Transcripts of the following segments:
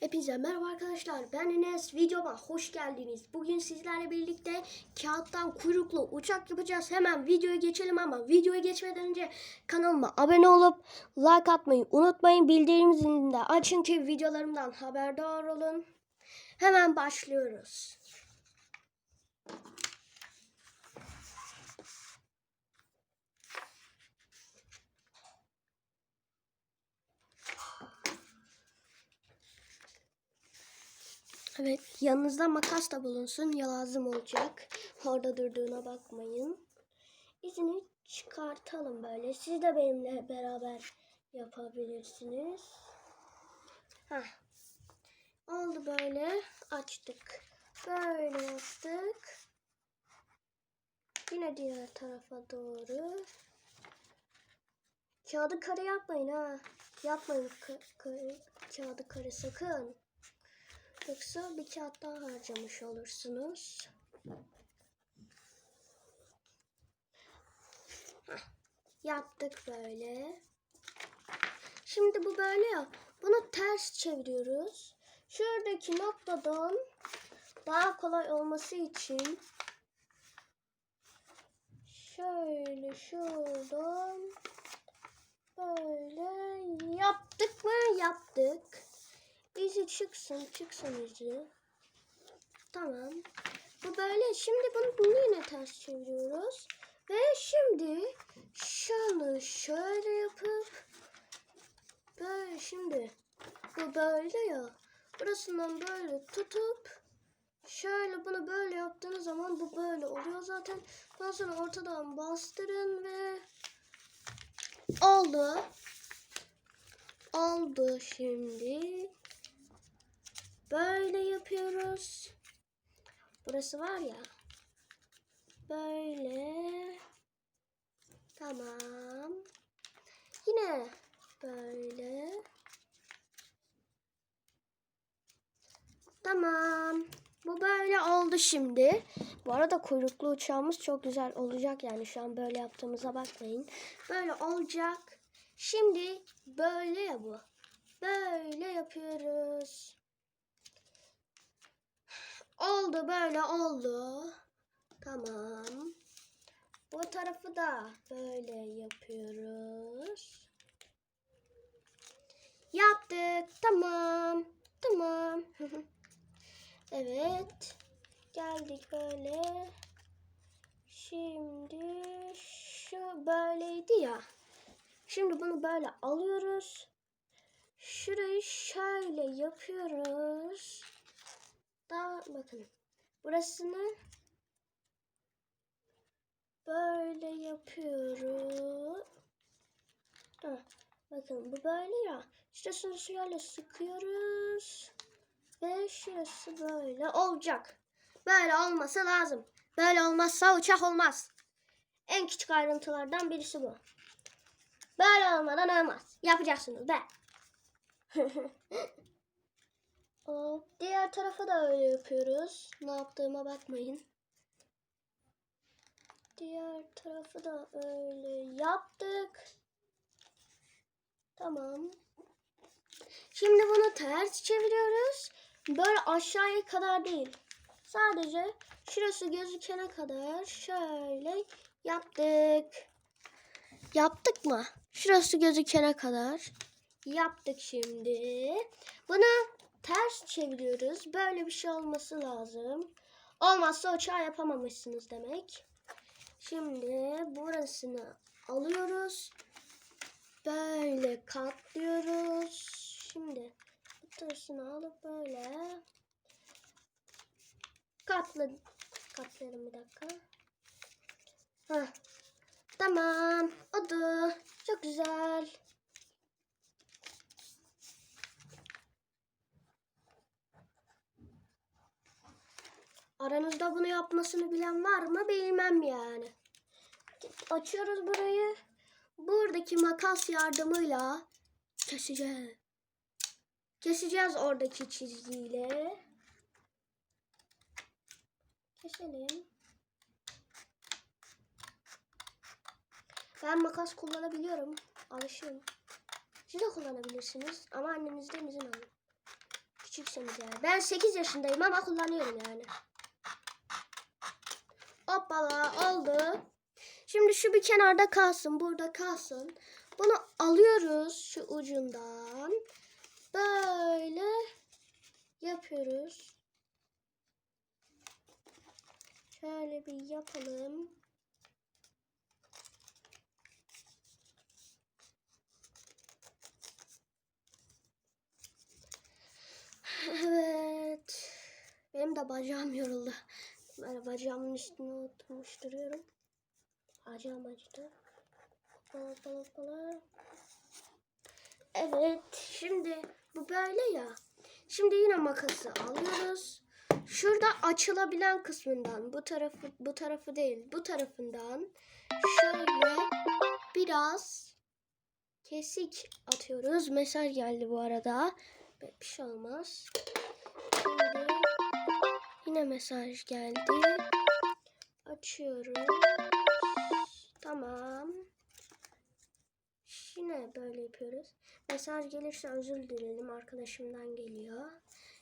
Hepinize merhaba arkadaşlar. Ben Enes. Videoma hoş geldiniz. Bugün sizlerle birlikte kağıttan kuyruklu uçak yapacağız. Hemen videoya geçelim ama videoya geçmeden önce kanalıma abone olup like atmayı unutmayın. Bildirim zilini de açın ki videolarımdan haberdar olun. Hemen başlıyoruz. Evet, yanınızda makas da bulunsun. Ya lazım olacak. Orada durduğuna bakmayın. İzini çıkartalım böyle. Siz de benimle beraber yapabilirsiniz. Heh. Oldu böyle. Açtık. Böyle yaptık. Yine diğer tarafa doğru. Kağıdı kare yapmayın ha. Yapmayın ka- ka- kağıdı kare sakın. Yoksa bir kağıt daha harcamış olursunuz. Heh, yaptık böyle. Şimdi bu böyle ya. Bunu ters çeviriyoruz. Şuradaki noktadan daha kolay olması için şöyle şuradan böyle yaptık mı? Yaptık. İzi çıksın, çıksın izi. Tamam. Bu böyle. Şimdi bunu, bunu yine ters çeviriyoruz. Ve şimdi şunu şöyle yapıp böyle şimdi bu böyle ya. Burasından böyle tutup şöyle bunu böyle yaptığınız zaman bu böyle oluyor zaten. Daha sonra ortadan bastırın ve oldu. Oldu şimdi. Böyle yapıyoruz. Burası var ya. Böyle. Tamam. Yine böyle. Tamam. Bu böyle oldu şimdi. Bu arada kuyruklu uçağımız çok güzel olacak yani şu an böyle yaptığımıza bakmayın. Böyle olacak. Şimdi böyle ya bu. Böyle yapıyoruz. Oldu böyle oldu. Tamam. Bu tarafı da böyle yapıyoruz. Yaptık. Tamam. Tamam. evet. Geldik böyle. Şimdi şu böyleydi ya. Şimdi bunu böyle alıyoruz. Şurayı şöyle yapıyoruz. Daha bakın. Burasını böyle yapıyoruz. Tamam. Bakın bu böyle ya. Şurasını şöyle sıkıyoruz. Ve şurası böyle olacak. Böyle olması lazım. Böyle olmazsa uçak olmaz. En küçük ayrıntılardan birisi bu. Böyle olmadan olmaz. Yapacaksınız be. Hop, diğer tarafa da öyle yapıyoruz. Ne yaptığıma bakmayın. Diğer tarafı da öyle yaptık. Tamam. Şimdi bunu ters çeviriyoruz. Böyle aşağıya kadar değil. Sadece şurası gözükene kadar şöyle yaptık. Yaptık mı? Şurası gözükene kadar. Yaptık şimdi. Çeviriyoruz. Böyle bir şey olması lazım. Olmazsa uçağı yapamamışsınız demek. Şimdi burasını alıyoruz. Böyle katlıyoruz. Şimdi burasını alıp böyle katla katlayalım bir dakika. Heh. Tamam. Oldu. Çok güzel. Aranızda bunu yapmasını bilen var mı bilmem yani. Açıyoruz burayı. Buradaki makas yardımıyla keseceğiz. Keseceğiz oradaki çizgiyle. Keselim. Ben makas kullanabiliyorum. Alışığım. Siz de kullanabilirsiniz ama annenizden izin alın. büyükseniz yani. Ben 8 yaşındayım ama kullanıyorum yani. Hoppala oldu. Şimdi şu bir kenarda kalsın. Burada kalsın. Bunu alıyoruz şu ucundan. Böyle yapıyoruz. Şöyle bir yapalım. Evet. Benim de bacağım yoruldu. Böyle bacağımın üstüne oturmuş duruyorum. Bacağım acıdı. Hoppala hoppala hoppala. Evet. Şimdi bu böyle ya. Şimdi yine makası alıyoruz. Şurada açılabilen kısmından bu tarafı bu tarafı değil bu tarafından şöyle biraz kesik atıyoruz. Mesaj geldi bu arada. Bir şey olmaz. Yine mesaj geldi. Açıyoruz. Tamam. Yine böyle yapıyoruz. Mesaj gelirse özür dilerim. Arkadaşımdan geliyor.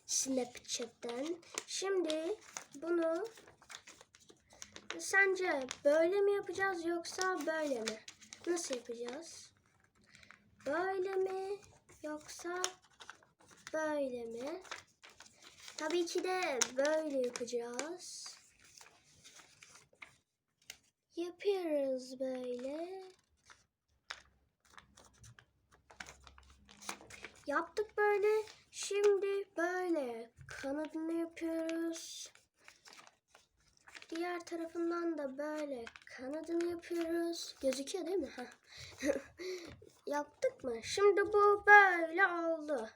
Snapchat'ten. Şimdi bunu sence böyle mi yapacağız yoksa böyle mi? Nasıl yapacağız? Böyle mi yoksa böyle mi? Tabii ki de böyle yapacağız. Yapıyoruz böyle. Yaptık böyle. Şimdi böyle kanadını yapıyoruz. Diğer tarafından da böyle kanadını yapıyoruz. Gözüküyor değil mi? Yaptık mı? Şimdi bu böyle oldu.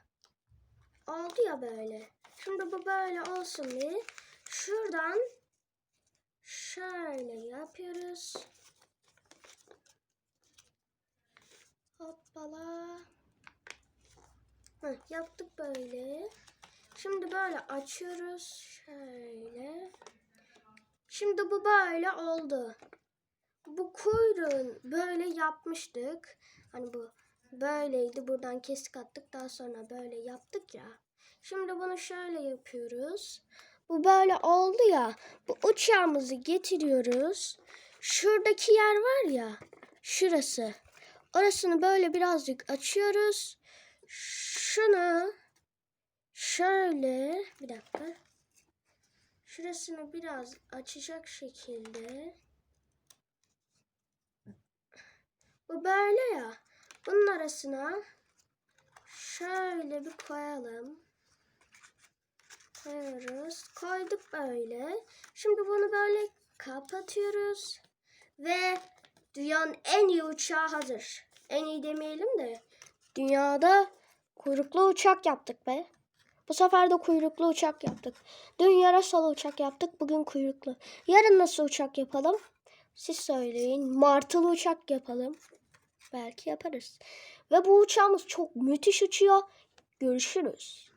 Oldu ya böyle. Şimdi bu böyle olsun diye şuradan şöyle yapıyoruz. Hoppala. Heh, yaptık böyle. Şimdi böyle açıyoruz. Şöyle. Şimdi bu böyle oldu. Bu kuyruğun böyle yapmıştık. Hani bu böyleydi. Buradan kesik attık. Daha sonra böyle yaptık ya. Şimdi bunu şöyle yapıyoruz. Bu böyle oldu ya. Bu uçağımızı getiriyoruz. Şuradaki yer var ya. Şurası. Orasını böyle birazcık açıyoruz. Şunu şöyle bir dakika. Şurasını biraz açacak şekilde. Bu böyle ya. Bunun arasına şöyle bir koyalım. Koyuyoruz. Koyduk böyle. Şimdi bunu böyle kapatıyoruz. Ve dünyanın en iyi uçağı hazır. En iyi demeyelim de dünyada kuyruklu uçak yaptık be. Bu sefer de kuyruklu uçak yaptık. Dün yarasalı uçak yaptık. Bugün kuyruklu. Yarın nasıl uçak yapalım? Siz söyleyin. Martılı uçak yapalım. Belki yaparız. Ve bu uçağımız çok müthiş uçuyor. Görüşürüz.